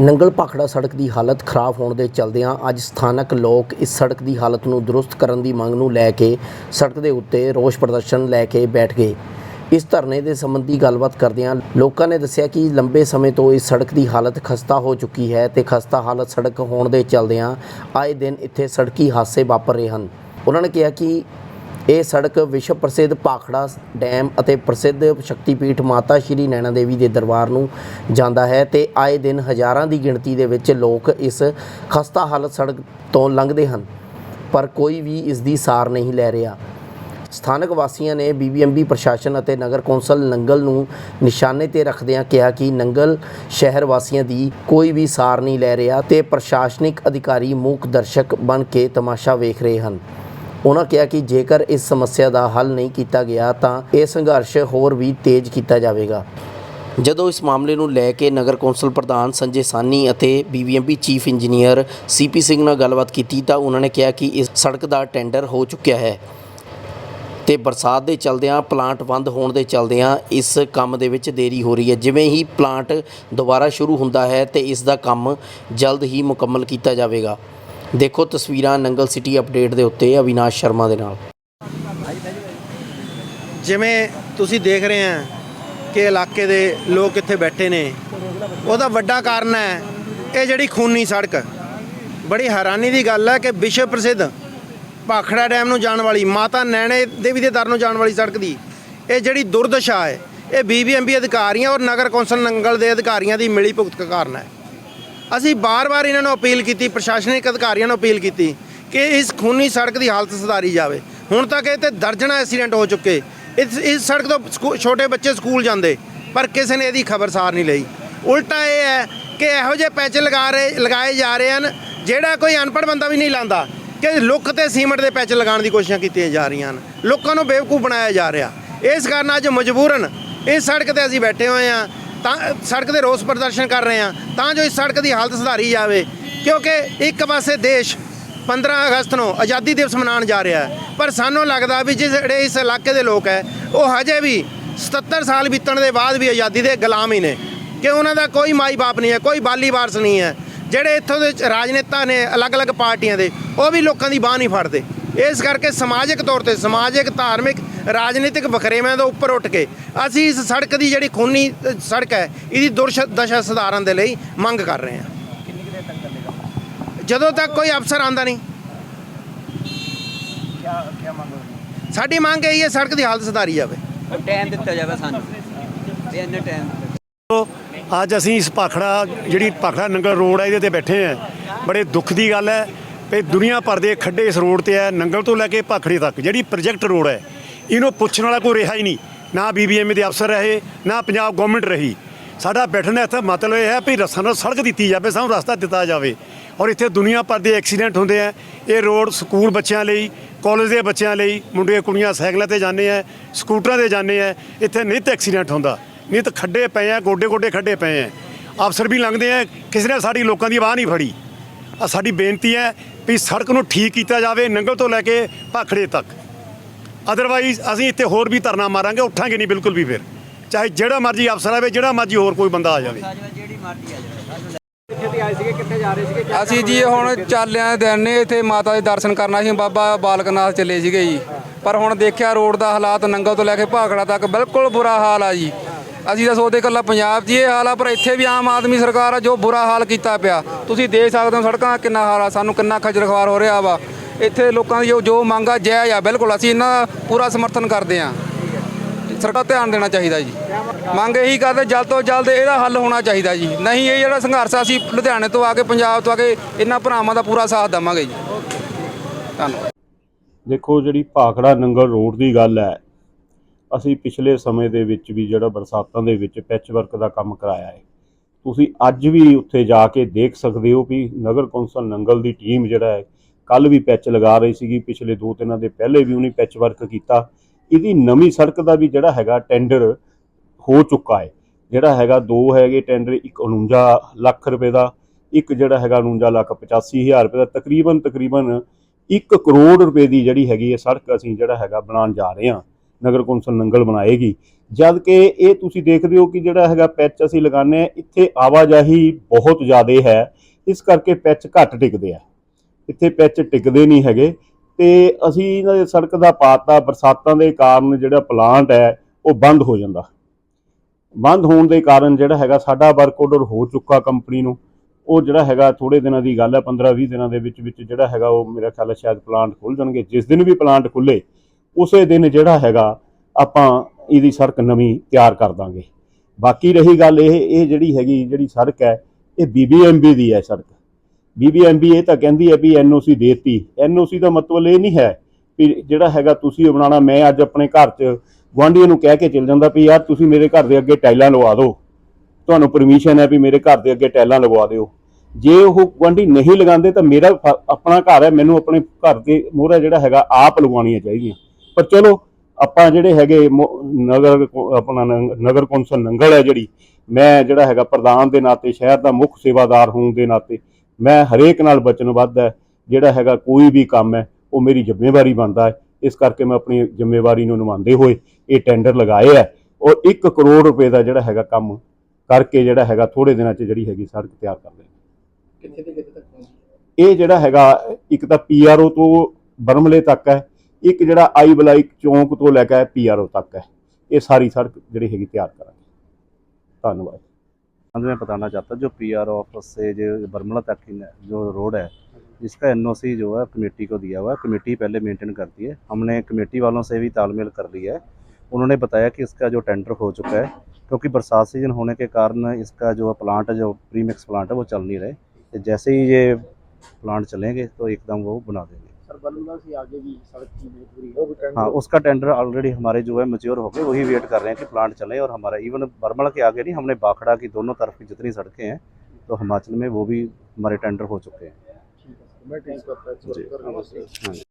ਨੰਗਲ ਭਾਖੜਾ ਸੜਕ ਦੀ ਹਾਲਤ ਖਰਾਬ ਹੋਣ ਦੇ ਚਲਦਿਆਂ ਅੱਜ ਸਥਾਨਕ ਲੋਕ ਇਸ ਸੜਕ ਦੀ ਹਾਲਤ ਨੂੰ ਦਰੁਸਤ ਕਰਨ ਦੀ ਮੰਗ ਨੂੰ ਲੈ ਕੇ ਸੜਕ ਦੇ ਉੱਤੇ ਰੋਸ ਪ੍ਰਦਰਸ਼ਨ ਲੈ ਕੇ ਬੈਠ ਗਏ। ਇਸ ਧਰਨੇ ਦੇ ਸੰਬੰਧੀ ਗੱਲਬਾਤ ਕਰਦਿਆਂ ਲੋਕਾਂ ਨੇ ਦੱਸਿਆ ਕਿ ਲੰਬੇ ਸਮੇਂ ਤੋਂ ਇਸ ਸੜਕ ਦੀ ਹਾਲਤ ਖਸਤਾ ਹੋ ਚੁੱਕੀ ਹੈ ਤੇ ਖਸਤਾ ਹਾਲਤ ਸੜਕ ਹੋਣ ਦੇ ਚਲਦਿਆਂ ਆਏ ਦਿਨ ਇੱਥੇ ਸੜਕੀ ਹਾਦਸੇ ਵਾਪਰ ਰਹੇ ਹਨ। ਉਹਨਾਂ ਨੇ ਕਿਹਾ ਕਿ ਇਹ ਸੜਕ ਵਿਸ਼ਵ ਪ੍ਰਸਿੱਧ ਭਾਖੜਾ ਡੈਮ ਅਤੇ ਪ੍ਰਸਿੱਧ ਸ਼ਕਤੀਪੀਠ ਮਾਤਾ ਸ਼੍ਰੀ ਨੈਣਾ ਦੇਵੀ ਦੇ ਦਰਬਾਰ ਨੂੰ ਜਾਂਦਾ ਹੈ ਤੇ ਆਏ ਦਿਨ ਹਜ਼ਾਰਾਂ ਦੀ ਗਿਣਤੀ ਦੇ ਵਿੱਚ ਲੋਕ ਇਸ ਖਸਤਾ ਹਾਲਤ ਸੜਕ ਤੋਂ ਲੰਘਦੇ ਹਨ, ਪਰ ਕੋਈ ਵੀ ਇਸ ਦੀ ਸਾਰ ਨਹੀਂ ਲੈ ਰਿਹਾ। ਸਥਾਨਕ ਵਾਸੀਆਂ ਨੇ ਬੀਬੀਐਮਬੀ ਪ੍ਰਸ਼ਾਸਨ ਅਤੇ ਨਗਰ ਕੌਂਸਲ ਨੰਗਲ ਨੂੰ ਨਿਸ਼ਾਨੇ ਤੇ ਰੱਖਦਿਆਂ ਕਿਹਾ ਕਿ ਨੰਗਲ ਸ਼ਹਿਰ ਵਾਸੀਆਂ ਦੀ ਕੋਈ ਵੀ ਸਾਰ ਨਹੀਂ ਲੈ ਰਿਹਾ ਤੇ ਪ੍ਰਸ਼ਾਸਨਿਕ ਅਧਿਕਾਰੀ ਮੂਕ ਦਰਸ਼ਕ ਬਣ ਕੇ ਤਮਾਸ਼ਾ ਵੇਖ ਰਹੇ ਹਨ। ਉਹਨਾਂ ਕਿਹਾ ਕਿ ਜੇਕਰ ਇਸ ਸਮੱਸਿਆ ਦਾ ਹੱਲ ਨਹੀਂ ਕੀਤਾ ਗਿਆ ਤਾਂ ਇਹ ਸੰਘਰਸ਼ ਹੋਰ ਵੀ ਤੇਜ਼ ਕੀਤਾ ਜਾਵੇਗਾ। ਜਦੋਂ ਇਸ ਮਾਮਲੇ ਨੂੰ ਲੈ ਕੇ ਨਗਰ ਕੌਂਸਲ ਪ੍ਰਧਾਨ ਸੰਜੇ ਸਾਨੀ ਅਤੇ BBMB chief engineer CP Singh ਨਾਲ ਗੱਲਬਾਤ ਕੀਤੀ ਤਾਂ ਉਹਨਾਂ ਨੇ ਕਿਹਾ ਕਿ ਇਸ ਸੜਕ ਦਾ ਟੈਂਡਰ ਹੋ ਚੁੱਕਿਆ ਹੈ ਤੇ ਬਰਸਾਤ ਦੇ ਚਲਦਿਆਂ ਪਲਾਂਟ ਬੰਦ ਹੋਣ ਦੇ ਚਲਦਿਆਂ ਇਸ ਕੰਮ ਦੇ ਵਿੱਚ ਦੇਰੀ ਹੋ ਰਹੀ ਹੈ। ਜਿਵੇਂ ਹੀ ਪਲਾਂਟ ਦੁਬਾਰਾ ਸ਼ੁਰੂ ਹੁੰਦਾ ਹੈ ਤੇ ਇਸ ਦਾ ਕੰਮ ਜਲਦ ਹੀ ਮੁਕੰਮਲ ਕੀਤਾ ਜਾਵੇਗਾ। ਦੇਖੋ ਤਸਵੀਰਾਂ ਨੰਗਲ ਸਿਟੀ ਅਪਡੇਟ ਦੇ ਉੱਤੇ ਅਵਿਨਾਸ਼ ਸ਼ਰਮਾ ਦੇ ਨਾਲ। ਜਿਵੇਂ ਤੁਸੀਂ ਦੇਖ ਰਹੇ ਆ ਕਿ ਇਲਾਕੇ ਦੇ ਲੋਕ ਇੱਥੇ ਬੈਠੇ ਨੇ, ਉਹਦਾ ਵੱਡਾ ਕਾਰਨ ਹੈ ਇਹ ਜਿਹੜੀ ਖੂਨੀ ਸੜਕ। ਬੜੀ ਹੈਰਾਨੀ ਦੀ ਗੱਲ ਹੈ ਕਿ ਵਿਸ਼ਵ ਪ੍ਰਸਿੱਧ ਭਾਖੜਾ ਡੈਮ ਨੂੰ ਜਾਣ ਵਾਲੀ, ਮਾਤਾ ਨੈਣੇ ਦੇਵੀ ਦੇ ਦਰ ਨੂੰ ਜਾਣ ਵਾਲੀ ਸੜਕ ਦੀ, ਇਹ ਜਿਹੜੀ ਦੁਰਦਸ਼ਾ ਹੈ, ਇਹ ਬੀਬੀਐਮਬੀ ਅਧਿਕਾਰੀਆਂ ਔਰ ਨਗਰ ਕੌਂਸਲ ਨੰਗਲ ਦੇ ਅਧਿਕਾਰੀਆਂ ਦੀ ਮਿਲੀ ਭੁਗਤ ਕਾਰਨ ਹੈ। ਅਸੀਂ ਬਾਰ-ਬਾਰ ਇਹਨਾਂ ਨੂੰ ਅਪੀਲ ਕੀਤੀ, ਪ੍ਰਸ਼ਾਸਨਿਕ ਅਧਿਕਾਰੀਆਂ ਨੂੰ ਅਪੀਲ ਕੀਤੀ ਕਿ ਇਸ ਖੂਨੀ ਸੜਕ ਦੀ ਹਾਲਤ ਸੁਧਾਰੀ ਜਾਵੇ। ਹੁਣ ਤੱਕ ਇਹ ਤੇ ਦਰਜਨਾਂ ਐਕਸੀਡੈਂਟ ਹੋ ਚੁੱਕੇ। ਇਸ ਇਸ ਸੜਕ ਤੋਂ ਸਕੂ- ਛੋਟੇ ਬੱਚੇ ਸਕੂਲ ਜਾਂਦੇ, ਪਰ ਕਿਸੇ ਨੇ ਇਹਦੀ ਖਬਰਸਾਰ ਨਹੀਂ ਲਈ। ਉਲਟਾ ਇਹ ਹੈ ਕਿ ਇਹੋ ਜਿਹੇ ਪੈਚ ਲਗਾ ਰਹੇ, ਲਗਾਏ ਜਾ ਰਹੇ ਹਨ, ਜਿਹੜਾ ਕੋਈ ਅਨਪੜ੍ਹ ਬੰਦਾ ਵੀ ਨਹੀਂ ਲਾਂਦਾ, ਕਿ ਲੁੱਕ ਤੇ ਸੀਮੈਂਟ ਦੇ ਪੈਚ ਲਗਾਉਣ ਦੀ ਕੋਸ਼ਿਸ਼ਾਂ ਕੀਤੀਆਂ ਜਾ ਰਹੀਆਂ ਹਨ। ਲੋਕਾਂ ਨੂੰ ਬੇਵਕੂਫ ਬਣਾਇਆ ਜਾ ਰਿਹਾ। ਇਸ ਕਾਰਨ ਅੱਜ ਮਜਬੂਰਨ ਇਸ ਸੜਕ ਤੇ ਅਸੀਂ ਬੈਠੇ ਹੋਏ ਹਾਂ। ਤਾਂ ਸੜਕ ਦੇ ਰੋਸ ਪ੍ਰਦਰਸ਼ਨ ਕਰ ਰਹੇ ਹਾਂ, ਤਾਂ ਜੋ ਇਸ ਸੜਕ ਦੀ ਹਾਲਤ ਸੁਧਾਰੀ ਜਾਵੇ। ਕਿਉਂਕਿ ਇੱਕ ਪਾਸੇ ਦੇਸ਼ 15 ਅਗਸਤ ਨੂੰ ਆਜ਼ਾਦੀ ਦਿਵਸ ਮਨਾਉਣ ਜਾ ਰਿਹਾ ਹੈ, ਪਰ ਸਾਨੂੰ ਲੱਗਦਾ ਵੀ ਜਿਸ ਜਿਹੜੇ ਇਸ ਇਲਾਕੇ ਦੇ ਲੋਕ ਹੈ, ਉਹ ਹਜੇ ਵੀ 77 ਸਾਲ ਬੀਤਣ ਦੇ ਬਾਅਦ ਵੀ ਆਜ਼ਾਦੀ ਦੇ ਗੁਲਾਮ ਹੀ ਨੇ। ਕਿ ਉਹਨਾਂ ਦਾ ਕੋਈ ਮਾਈ ਬਾਪ ਨਹੀਂ ਹੈ, ਕੋਈ ਬਾਲੀ ਵਾਰਸ ਨਹੀਂ ਹੈ। ਜਿਹੜੇ ਇੱਥੋਂ ਦੇ ਰਾਜਨੇਤਾ ਨੇ ਅਲੱਗ-ਅਲੱਗ ਪਾਰਟੀਆਂ ਦੇ, ਉਹ ਵੀ ਲੋਕਾਂ ਦੀ ਬਾਹ ਨਹੀਂ ਫੜਦੇ। ਇਸ ਕਰਕੇ ਸਮਾਜਿਕ ਤੌਰ ਤੇ, ਸਮਾਜਿਕ, ਧਾਰਮਿਕ ਰਾਜਨੀਤਿਕ ਵਖਰੇਵਿਆਂ ਤੋਂ ਉੱਪਰ ਉੱਠ ਕੇ। ਅਸੀਂ ਇਸ ਸੜਕ ਦੀ ਜਿਹੜੀ ਖੂਨੀ ਸੜਕ ਹੈ ਇਹਦੀ ਦੁਰਦਸ਼ਾ ਸੁਧਾਰਨ ਦੇ ਲਈ ਮੰਗ ਕਰ ਰਹੇ ਹਾਂ। ਜਦੋਂ ਤੱਕ ਕੋਈ ਅਫਸਰ ਆਂਦਾ ਨਹੀਂ। ਸਾਡੀ ਮੰਗ ਇਹ ਹੈ ਸੜਕ ਦੀ ਹਾਲਤ ਸੁਧਾਰੀ ਜਾਵੇ। ਟਾਈਮ ਦਿੱਤਾ ਜਾਵੇ ਸਾਨੂੰ। ਤੇ ਇੰਨਾ ਟਾਈਮ ਅੱਜ ਅਸੀਂ ਇਸ ਭਾਖੜਾ ਜਿਹੜੀ ਭਾਖੜਾ ਨੰਗਲ ਰੋਡ ਹੈ ਇਹਦੇ ਤੇ ਬੈਠੇ ਆ ਬੜੇ ਦੁੱਖ ਦੀ ਗੱਲ ਹੈ ਕਿ ਦੁਨੀਆ ਭਰ ਦੇ ਖੱਡੇ ਇਸ ਰੋਡ ਤੇ ਹੈ ਨੰਗਲ ਤੋਂ ਲੈ ਕੇ ਭਾਖੜੇ ਤੱਕ ਜਿਹੜੀ ਪ੍ਰੋਜੈਕਟ ਰੋਡ ਹੈ। ਇਹਨੂੰ ਪੁੱਛਣ ਵਾਲਾ ਕੋਈ ਰਿਹਾ ਹੀ ਨਹੀਂ। ਨਾ ਬੀਬੀਐਮ ਦੇ ਅਫਸਰ ਰਹੇ, ਨਾ ਪੰਜਾਬ ਗਵਰਨਮੈਂਟ ਰਹੀ। ਸਾਡਾ ਬੈਠਣ ਦਾ ਇੱਥੇ ਮਤਲਬ ਇਹ ਹੈ ਵੀ ਰਸਾਂ ਸੜਕ ਦਿੱਤੀ ਜਾਵੇ, ਸਾਨੂੰ ਰਸਤਾ ਦਿੱਤਾ ਜਾਵੇ। ਔਰ ਇੱਥੇ ਦੁਨੀਆ ਭਰ ਦੇ ਐਕਸੀਡੈਂਟ ਹੁੰਦੇ ਆ। ਇਹ ਰੋਡ ਸਕੂਲ ਬੱਚਿਆਂ ਲਈ ਕਾਲਜ ਦੇ ਬੱਚਿਆਂ ਲਈ, ਮੁੰਡੇ, ਕੁੜੀਆਂ ਸਾਈਕਲਾਂ ਤੇ ਜਾਂਦੇ ਆ, ਸਕੂਟਰਾਂ ਤੇ ਜਾਂਦੇ ਆ। ਇੱਥੇ ਨਿਤ ਐਕਸੀਡੈਂਟ ਹੁੰਦਾ। ਨਿਤ ਖੱਡੇ ਪਏ ਆ ਗੋਡੇ ਗੋਡੇ ਖੱਡੇ ਪਏ ਆ। ਅਫਸਰ ਵੀ ਲੰਘਦੇ ਆ, ਕਿਸੇ ਨੇ ਸਾਡੀ ਲੋਕਾਂ ਦੀ ਆਵਾਜ਼ ਨਹੀਂ ਫੜੀ। ਆ ਸਾਡੀ ਬੇਨਤੀ ਹੈ ਵੀ ਸੜਕ ਨੂੰ ਠੀਕ ਕੀਤਾ ਜਾਵੇ, ਨੰਗਲ ਤੋਂ ਲੈ ਕੇ ਭਾਖੜੇ ਤੱਕ। ਅਦਰਵਾਈਜ਼ ਅਸੀਂ ਇੱਥੇ ਹੋਰ ਵੀ ਧਰਨਾ ਮਾਰਾਂਗੇ, ਉੱਠਾਂਗੇ ਨਹੀਂ ਬਿਲਕੁਲ ਵੀ ਫਿਰ। ਚਾਹੇ ਜਿਹੜਾ ਮਰਜ਼ੀ ਅਫਸਰ ਆਵੇ, ਜਿਹੜਾ ਮਰਜ਼ੀ ਹੋਰ ਕੋਈ ਬੰਦਾ ਆ ਜਾਵੇ। ਜਿਹੜੀ ਮਰਜ਼ੀ ਆ ਜਾਵੇ ਅਸੀਂ ਜੀ ਹੁਣ ਚਾਲਿਆਂ ਦਿਨ ਨੇ, ਇੱਥੇ ਮਾਤਾ ਦੇ ਦਰਸ਼ਨ ਕਰਨਾ ਸੀ, ਬਾਬਾ ਬਾਲਕਨਾਥ ਚੱਲੇ ਸੀਗੇ ਜੀ। ਪਰ ਹੁਣ ਦੇਖਿਆ ਰੋਡ ਦਾ ਹਾਲਾਤ ਨੰਗਲ ਤੋਂ ਲੈ ਕੇ ਭਾਖੜਾ ਤੱਕ, ਬਿਲਕੁਲ ਬੁਰਾ ਹਾਲ ਆ ਜੀ। ਅਸੀਂ ਤਾਂ ਸੋਚਦੇ ਇਕੱਲਾ ਪੰਜਾਬ 'ਚ ਹੀ ਇਹ ਹਾਲ ਆ, ਪਰ ਇੱਥੇ ਵੀ ਆਮ ਆਦਮੀ ਸਰਕਾਰ ਆ ਜੋ ਬੁਰਾ ਹਾਲ ਕੀਤਾ ਪਿਆ। ਤੁਸੀਂ ਦੇਖ ਸਕਦੇ ਹੋ ਸੜਕਾਂ ਕਿੰਨਾ ਹਾਲ ਆ, ਸਾਨੂੰ ਕਿੰਨਾ ਖੱਜਲ ਹੋ ਰਿਹਾ ਵਾ। ਇੱਥੇ ਲੋਕਾਂ ਦੀ ਜੋ ਜੋ ਮੰਗ ਆ ਜਾਇਜ਼ ਆ, ਬਿਲਕੁਲ ਅਸੀਂ ਇਹਨਾਂ ਦਾ ਪੂਰਾ ਸਮਰਥਨ ਕਰਦੇ ਆ ਸਰਕਾਰ ਧਿਆਨ ਦੇਣਾ ਚਾਹੀਦਾ ਜੀ। ਮੰਗ ਇਹੀ ਕਰਦੇ, ਜਲਦ ਤੋਂ ਜਲਦ ਇਹਦਾ ਹੱਲ ਹੋਣਾ ਚਾਹੀਦਾ ਜੀ। ਨਹੀਂ ਇਹ ਜਿਹੜਾ ਸੰਘਰਸ਼ ਅਸੀਂ ਲੁਧਿਆਣੇ ਤੋਂ ਆ ਕੇ, ਪੰਜਾਬ ਤੋਂ ਆ ਕੇ ਇਹਨਾਂ ਭਰਾਵਾਂ ਦਾ ਪੂਰਾ ਸਾਥ ਦੇਵਾਂਗੇ ਜੀ। ਧੰਨਵਾਦ। ਦੇਖੋ, ਜਿਹੜੀ ਭਾਖੜਾ ਨੰਗਲ ਰੋਡ ਦੀ ਗੱਲ ਹੈ, ਅਸੀਂ ਪਿਛਲੇ ਸਮੇਂ ਦੇ ਵਿੱਚ ਵੀ ਜਿਹੜਾ ਬਰਸਾਤਾਂ ਦੇ ਵਿੱਚ ਪੈਚ ਵਰਕ ਦਾ ਕੰਮ ਕਰਾਇਆ ਹੈ। ਤੁਸੀਂ ਅੱਜ ਵੀ ਉੱਥੇ ਜਾ ਕੇ ਦੇਖ ਸਕਦੇ ਹੋ ਵੀ ਨਗਰ ਕੌਂਸਲ ਨੰਗਲ ਦੀ ਟੀਮ ਜਿਹੜਾ ਹੈ ਕੱਲ ਵੀ ਪੈਚ ਲਗਾ ਰਹੀ ਸੀਗੀ, ਪਿਛਲੇ ਦੋ ਤਿੰਨਾਂ ਦੇ ਪਹਿਲੇ ਵੀ ਉਹਨੇ ਪੈਚ ਵਰਕ ਕੀਤਾ। ਇਹਦੀ ਨਵੀਂ ਸੜਕ ਦਾ ਵੀ ਜਿਹੜਾ ਹੈਗਾ ਟੈਂਡਰ ਹੋ ਚੁੱਕਾ ਹੈ। ਜਿਹੜਾ ਹੈਗਾ ਦੋ ਹੈਗੇ ਟੈਂਡਰ ਇੱਕ 49 ਲੱਖ ਰੁਪਏ ਦਾ, ਇੱਕ ਜਿਹੜਾ ਹੈਗਾ 49 ਲੱਖ 85 ਹਜ਼ਾਰ ਰੁਪਏ ਦਾ, ਤਕਰੀਬਨ ਤਕਰੀਬਨ 1 ਕਰੋੜ ਰੁਪਏ ਦੀ ਜਿਹੜੀ ਹੈਗੀ ਹੈ ਸੜਕ ਅਸੀਂ ਜਿਹੜਾ ਹੈਗਾ ਬਣਾਉਣ ਜਾ ਰਹੇ ਹਾਂ। ਨਗਰ ਕੌਂਸਲ ਨੰਗਲ ਬਣਾਏਗੀ। ਜਦ ਕਿ ਇਹ ਤੁਸੀਂ ਦੇਖਦੇ ਹੋ ਕਿ ਜਿਹੜਾ ਹੈਗਾ ਪੈਚ ਅਸੀਂ ਲਗਾਉਂਦੇ ਆ ਇੱਥੇ ਆਵਾਜਾਈ ਬਹੁਤ ਜ਼ਿਆਦਾ ਹੈ। ਇਸ ਕਰਕੇ ਪੈਚ ਘੱਟ ਟਿਕਦੇ ਆ। ਇੱਥੇ ਪੈਚ ਟਿਕਦੇ ਨਹੀਂ ਹੈਗੇ। ਤੇ ਅਸੀਂ ਇਹਨਾਂ ਦੇ ਸੜਕ ਦਾ ਪਾਤਾ, ਬਰਸਾਤਾਂ ਦੇ ਕਾਰਨ ਜਿਹੜਾ ਪਲਾਂਟ ਹੈ, ਉਹ ਬੰਦ ਹੋ ਜਾਂਦਾ। ਬੰਦ ਹੋਣ ਦੇ ਕਾਰਨ ਜਿਹੜਾ ਹੈਗਾ, ਸਾਡਾ ਵਰਕ ਆਰਡਰ ਹੋ ਚੁੱਕਾ ਕੰਪਨੀ ਨੂੰ। ਉਹ ਜਿਹੜਾ ਹੈਗਾ ਥੋੜੇ ਦਿਨਾਂ ਦੀ ਗੱਲ ਹੈ 15-20 ਦਿਨਾਂ ਦੇ ਵਿੱਚ ਵਿੱਚ ਜਿਹੜਾ ਹੈਗਾ, ਉਹ ਮੇਰਾ ਖਿਆਲ ਹੈ, ਸ਼ਾਇਦ ਪਲਾਂਟ ਖੁੱਲ ਜਾਣਗੇ। ਜਿਸ ਦਿਨ ਵੀ ਪਲਾਂਟ ਖੁੱਲੇ ਉਸੇ ਦਿਨ ਜਿਹੜਾ ਹੈਗਾ, ਆਪਾਂ ਇਹਦੀ ਸੜਕ ਨਵੀਂ ਤਿਆਰ ਕਰ ਦਾਂਗੇ। ਬਾਕੀ ਰਹੀ ਗੱਲ ਇਹ ਇਹ ਜਿਹੜੀ ਹੈਗੀ, ਜਿਹੜੀ ਸੜਕ ਹੈ, ਇਹ ਬੀਬੀਐਮਬੀ ਦੀ ਹੈ ਸੜਕ। ਬੀਬੀਐਮਬੀ ਇਹ ਤਾਂ ਕਹਿੰਦੀ ਹੈ ਵੀ ਐਨਓਸੀ ਦੇਤੀ। ਐਨਓਸੀ ਦਾ ਮਤਲਬ ਇਹ ਨਹੀਂ ਹੈ ਵੀ ਜਿਹੜਾ ਹੈਗਾ ਤੁਸੀਂ ਉਹ ਬਣਾਉਣਾ, ਮੈਂ ਅੱਜ ਆਪਣੇ ਘਰ 'ਚ ਗੁਆਂਢੀਆਂ ਨੂੰ ਕਹਿ ਕੇ ਚੱਲ ਜਾਂਦਾ ਵੀ ਯਾਰ ਤੁਸੀਂ ਮੇਰੇ ਘਰ ਦੇ ਅੱਗੇ ਟਾਈਲਾਂ ਲਵਾ ਦਿਓ। ਤੁਹਾਨੂੰ ਪਰਮਿਸ਼ਨ ਹੈ ਵੀ ਮੇਰੇ ਘਰ ਦੇ ਅੱਗੇ ਟਾਈਲਾਂ ਲਗਵਾ ਦਿਓ। ਜੇ ਉਹ ਗੁਆਂਢੀ ਨਹੀਂ ਲਗਾਉਂਦੇ ਤਾਂ ਮੇਰਾ ਆਪਣਾ ਘਰ ਹੈ, ਮੈਨੂੰ ਆਪਣੇ ਘਰ ਦੇ ਮੋਹਰਾ ਜਿਹੜਾ ਹੈਗਾ ਆਪ ਲਗਵਾਉਣੀਆਂ ਚਾਹੀਦੀਆਂ। ਪਰ ਚਲੋ, ਆਪਾਂ ਜਿਹੜੇ ਹੈਗੇ ਨਗਰ, ਆਪਣਾ ਨਗਰ ਕੌਂਸਲ ਨੰਗਲ ਹੈ ਜਿਹੜੀ। ਮੈਂ ਜਿਹੜਾ ਹੈਗਾ ਪ੍ਰਧਾਨ ਦੇ ਨਾਤੇ, ਸ਼ਹਿਰ ਦਾ ਮੁੱਖ ਸੇਵਾਦਾਰ ਹੋਣ ਦੇ ਨਾਤੇ ਮੈਂ ਹਰੇਕ ਨਾਲ ਵਚਨਬੱਧ ਹੈ ਜਿਹੜਾ ਹੈਗਾ ਕੋਈ ਵੀ ਕੰਮ ਹੈ ਉਹ ਮੇਰੀ ਜ਼ਿੰਮੇਵਾਰੀ ਬਣਦਾ ਹੈ। ਇਸ ਕਰਕੇ ਮੈਂ ਆਪਣੀ ਜ਼ਿੰਮੇਵਾਰੀ ਨੂੰ ਨਿਭਾਉਂਦੇ ਹੋਏ ਇਹ ਟੈਂਡਰ ਲਗਾਏ ਹੈ। ਔਰ 1 ਕਰੋੜ ਰੁਪਏ ਦਾ ਜਿਹੜਾ ਹੈਗਾ ਕੰਮ ਕਰਕੇ ਜਿਹੜਾ ਹੈਗਾ ਥੋੜੇ ਦਿਨਾਂ 'ਚ ਜਿਹੜੀ ਹੈਗੀ ਸੜਕ ਤਿਆਰ ਕਰ ਤੇ ਕਿੱਥੇ ਤੱਕ ਇਹ ਜਿਹੜਾ ਹੈਗਾ ਇੱਕ ਤਾਂ ਪੀਆਰਓ ਤੋਂ ਬਰਮਲੇ ਤੱਕ ਹੈ ਇੱਕ ਜਿਹੜਾ ਆਈ ਬਲਾਈ ਚੌਂਕ ਤੋਂ ਲੈ ਕੇ ਪੀਆਰਓ ਤੱਕ ਹੈ। ਇਹ ਸਾਰੀ ਸੜਕ ਜਿਹੜੀ ਹੈਗੀ ਤਿਆਰ ਕਰਾਂਗੇ। ਧੰਨਵਾਦ। अंत में बताना चाहता, जो पी आर ऑफ़िस से जो बरमला तक की जो रोड है इसका एनओसी जो है कमेटी को दिया हुआ है कमेटी पहले मेंटेन करती है। हमने कमेटी वालों से भी तालमेल कर लिया है। उन्होंने बताया कि इसका जो टेंडर हो चुका है, क्योंकि बरसात सीज़न होने के कारण इसका जो प्लांट है, जो प्रीमिक्स प्लांट है, वो चल नहीं रहे। जैसे ही ये प्लांट चलेंगे तो एकदम वो बना देंगे। सर बलूँगा से आगे भी सड़क की बहुत बुरी है। हाँ उसका टेंडर ऑलरेडी हमारे जो है मच्योर हो गए वही वेट कर रहे हैं कि प्लांट चले और हमारा इवन बरमला के आगे नहीं हमने बाखड़ा की दोनों तरफ़ की जितनी सड़कें हैं तो हिमाचल में वो भी हमारे टेंडर हो चुके हैं। हाँ